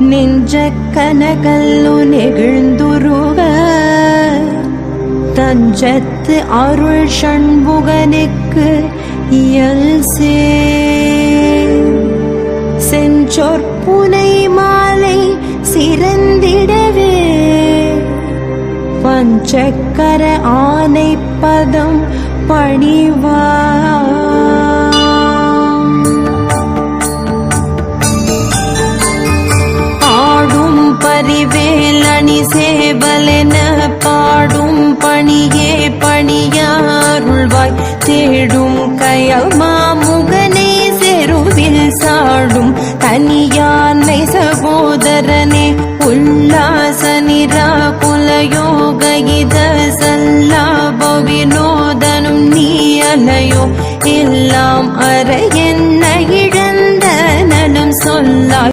நின்ற கனகல்லு நெகிழ்ந்துருக. தஞ்சத்து அருள் சண்முகனுக்கு இயல் சே செஞ்சொற்புனை மாலை சிறந்திடவே. பஞ்சக்கர ஆனை பதம் பணிவா ஆடும் பரிவேலணி சேவலென பாடும் பணியே பணியாருள்வாய். தேடும் கயல் மாமுகனே செருவில் சாடும் தனியானை சகோதரனே உல்லாச நிரா குலயோக இத சல்லாப வினோதனும் நீ அலையோ எல்லாம் அறைய